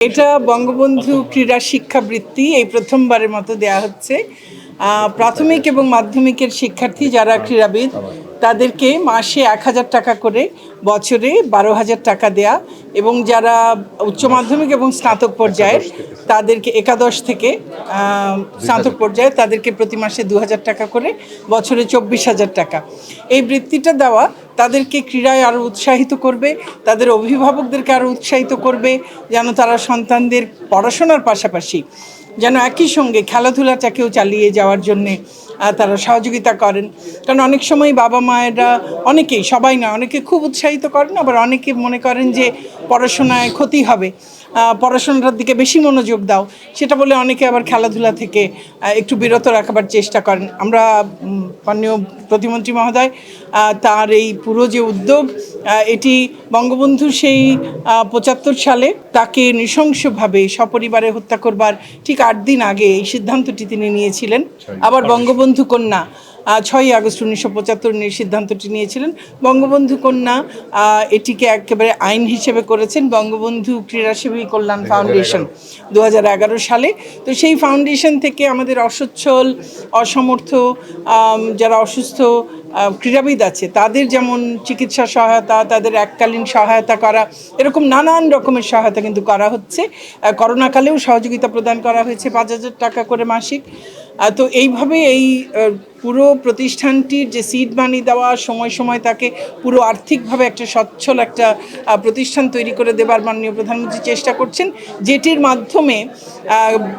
এটা বঙ্গবন্ধু ক্রীড়া শিক্ষাবৃত্তি এই প্রথমবারের মতো দেয়া হচ্ছে। প্রাথমিক এবং মাধ্যমিকের শিক্ষার্থী যারা ক্রীড়াবিদ তাদেরকে মাসে এক হাজার টাকা করে বছরে বারো হাজার টাকা দেয়া এবং যারা উচ্চ মাধ্যমিক এবং স্নাতক পর্যায়ের তাদেরকে একাদশ থেকে স্নাতক পর্যায়ে তাদেরকে প্রতি মাসে দু হাজার টাকা করে বছরে চব্বিশ হাজার টাকা। এই বৃত্তিটা দেওয়া তাদেরকে ক্রীড়ায় আরও উৎসাহিত করবে তাদের অভিভাবকদেরকে আরও উৎসাহিত করবে যেন তারা সন্তানদের পড়াশোনার পাশাপাশি যেন একই সঙ্গে খেলাধুলাটাকেও চালিয়ে যাওয়ার জন্যে তারা সহযোগিতা করেন। কারণ অনেক সময় বাবা মায়েরা অনেকেই, সবাই না অনেকে খুব উৎসাহিত করেন, আবার অনেকে মনে করেন যে পড়াশোনায় ক্ষতি হবে। পড়াশোনাটার দিকে বেশি মনোযোগ দাও। সেটা বলে অনেকে আবার খেলাধুলা থেকে একটু বিরত রাখাবার চেষ্টা করেন। আমরা মাননীয় প্রতিমন্ত্রী মহোদয় তার এই পুরো যে উদ্যোগ এটি বঙ্গবন্ধু সেই পঁচাত্তর সালে তাকে নৃশংসভাবে সপরিবারে হত্যা করবার ঠিক আট দিন আগে এই সিদ্ধান্তটি তিনি নিয়েছিলেন। আবার বঙ্গবন্ধু কন্যা ছয়ই আগস্ট উনিশশো পঁচাত্তর নিয়ে সিদ্ধান্তটি নিয়েছিলেন। বঙ্গবন্ধু কন্যা এটিকে একেবারে আইন হিসেবে করেছেন। বঙ্গবন্ধু ক্রীড়াসেবী কল্যাণ ফাউন্ডেশন দু হাজার এগারো সালে। তো সেই ফাউন্ডেশন থেকে আমাদের অসচ্ছল অসমর্থ যারা অসুস্থ ক্রীড়াবিদ আছে তাদের যেমন চিকিৎসা সহায়তা তাদের এককালীন সহায়তা করা এরকম নানান রকমের সহায়তা কিন্তু করা হচ্ছে। করোনাকালেও সহযোগিতা প্রদান করা হয়েছে পাঁচ হাজার টাকা করে মাসিক। তো এইভাবে এই পুরো প্রতিষ্ঠানটির যে সিড মানি দেওয়া সময় সময় তাকে পুরো আর্থিকভাবে একটা সচ্ছল একটা প্রতিষ্ঠান তৈরি করে দেবার মাননীয় প্রধানমন্ত্রী চেষ্টা করছেন, যেটির মাধ্যমে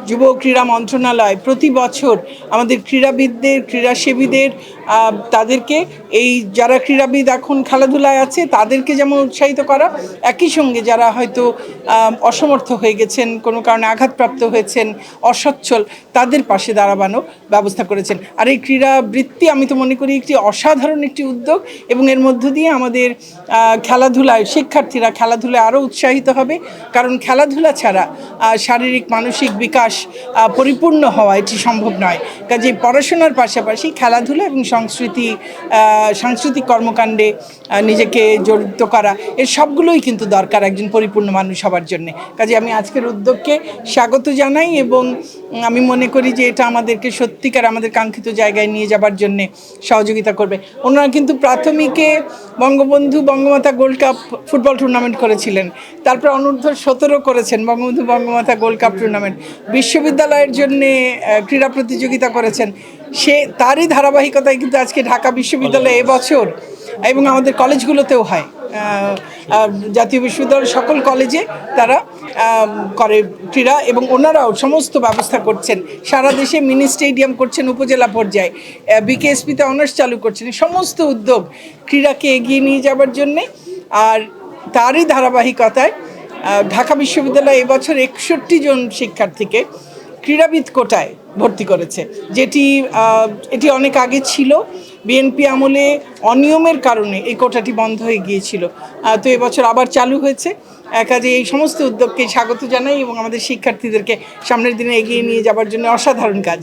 যুব ক্রীড়া মন্ত্রণালয় প্রতি বছর আমাদের ক্রীড়াবিদদের, ক্রীড়াসেবীদের তাদেরকে এই যারা ক্রীড়াবিদ এখন খেলাধুলায় আছে তাদেরকে যেমন উৎসাহিত করা, একই সঙ্গে যারা হয়তো অসমর্থ হয়ে গেছেন, কোনো কারণে আঘাতপ্রাপ্ত হয়েছেন, অসচ্ছল, তাদের পাশে দাঁড়াবানো ব্যবস্থা করেছেন। আর এই ক্রীড়া বৃত্তি আমি তো মনে করি একটি অসাধারণ একটি উদ্যোগ এবং এর মধ্য দিয়ে আমাদের খেলাধুলায়, শিক্ষার্থীরা খেলাধুলায় আরও উৎসাহিত হবে। কারণ খেলাধুলা ছাড়া শারীরিক, মানসিক বিকাশ পরিপূর্ণ হওয়া এটি সম্ভব নয়। কাজে পড়াশোনার পাশাপাশি খেলাধুলা এবং সংস্কৃতি সাংস্কৃতিক কর্মকাণ্ডে নিজেকে জড়িত করা, এর সবগুলোই কিন্তু দরকার একজন পরিপূর্ণ মানুষ হবার জন্যে। কাজে আমি আজকের উদ্যোগকে স্বাগত জানাই এবং আমি মনে করি যে এটা আমাদেরকে সত্যিকার আমাদের কাঙ্ক্ষিত জায়গায় নিয়ে যাবার জন্যে সহযোগিতা করবে। ওনারা কিন্তু প্রাথমিকে Bangabandhu Bangamata gold cup football tournament করেছিলেন। তারপর অনূর্ধ্ব সতেরো করেছেন Bangabandhu Bangamata gold cup tournament. বিশ্ববিদ্যালয়ের জন্যে ক্রীড়া প্রতিযোগিতা করেছেন। সে তারই ধারাবাহিকতায় কিন্তু আজকে ঢাকা বিশ্ববিদ্যালয়ে এবছর এবং আমাদের কলেজগুলোতেও হয়। জাতীয় বিশ্ববিদ্যালয়ের সকল কলেজে তারা করে ক্রীড়া এবং ওনারাও সমস্ত ব্যবস্থা করছেন। সারা দেশে মিনি স্টেডিয়াম করছেন উপজেলা পর্যায়ে। বিকেএসপিতে অনার্স চালু করছেন। সমস্ত উদ্যোগ ক্রীড়াকে এগিয়ে নিয়ে যাবার জন্যে আর তারই ধারাবাহিকতায় ঢাকা বিশ্ববিদ্যালয় এবছর একষট্টি জন শিক্ষার্থীকে ক্রীড়াবিদ কোটায় ভর্তি করেছে। যেটি এটি অনেক আগে ছিল। বিএনপি আমলে অনিয়মের কারণে এই কোটাটি বন্ধ হয়ে গিয়েছিল। তো এবছর আবার চালু হয়েছে। কাজে এই সমস্ত উদ্যোগকে স্বাগত জানাই এবং আমাদের শিক্ষার্থীদেরকে সামনের দিনে এগিয়ে নিয়ে যাবার জন্য অসাধারণ কাজ।